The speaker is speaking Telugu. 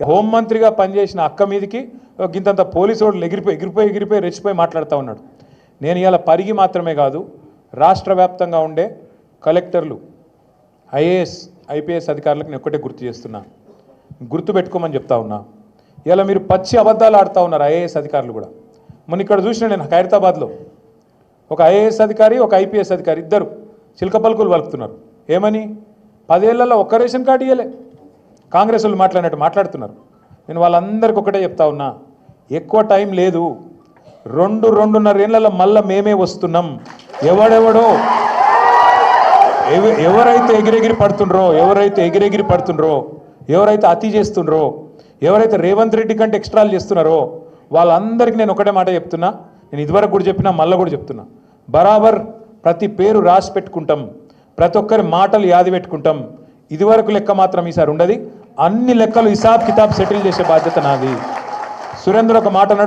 హోంమంత్రిగా పనిచేసిన అక్క మీదకి ఒక గింతంత పోలీసు వాళ్ళు ఎగిరిపోయి ఎగిరిపోయి ఎగిరిపోయి రెచ్చిపోయి మాట్లాడుతూ ఉన్నాడు. నేను ఇలా పరిగి మాత్రమే కాదు రాష్ట్ర వ్యాప్తంగా ఉండే కలెక్టర్లు ఐఏఎస్ ఐపీఎస్ అధికారులకు నేను ఒక్కటే గుర్తు చేస్తున్నా. గుర్తు పెట్టుకోమని చెప్తా ఉన్నా. ఇలా మీరు పచ్చి అబద్ధాలు ఆడుతూ ఉన్నారు ఐఏఎస్ అధికారులు కూడా. మొన్న ఇక్కడ చూసిన నేను ఖైరతాబాద్లో ఒక ఐఏఎస్ అధికారి ఒక ఐపీఎస్ అధికారి ఇద్దరు చిలక పలుకులు వలుపుతున్నారు ఏమని? పదేళ్ళలో ఒక్క రేషన్ కార్డు ఇవ్వలే కాంగ్రెస్ వాళ్ళు మాట్లాడినట్టు మాట్లాడుతున్నారు. నేను వాళ్ళందరికీ ఒకటే చెప్తా ఉన్నా ఎక్కువ టైం లేదు. రెండు రెండున్నర ఏళ్ళలో మళ్ళా మేమే వస్తున్నాం. ఎవడెవడో? ఎవ- ఎవరైతే ఎగిరెగిరి పడుతుండ్రో ఎవరైతే ఎగిరెగిరి పడుతుండ్రో ఎవరైతే అతి చేస్తుండ్రో ఎవరైతే రేవంత్ రెడ్డి కంటే ఎక్స్ట్రాలు చేస్తున్నారో వాళ్ళందరికీ నేను ఒకటే మాట చెప్తున్నా. నేను ఇదివరకు కూడా చెప్పినా మళ్ళీ కూడా చెప్తున్నా. బరాబర్ ప్రతి పేరు రాసి పెట్టుకుంటాం. ప్రతి ఒక్కరి మాటలు యాది పెట్టుకుంటాం. ఇదివరకు లెక్క మాత్రం ఈసారి ఉండదు. అన్ని లెక్కలు హిసాబ్ కితాబ్ సెటిల్ చేసే బాధ్యత నాది. సురేంద్ర ఒక మాట అన్నాడు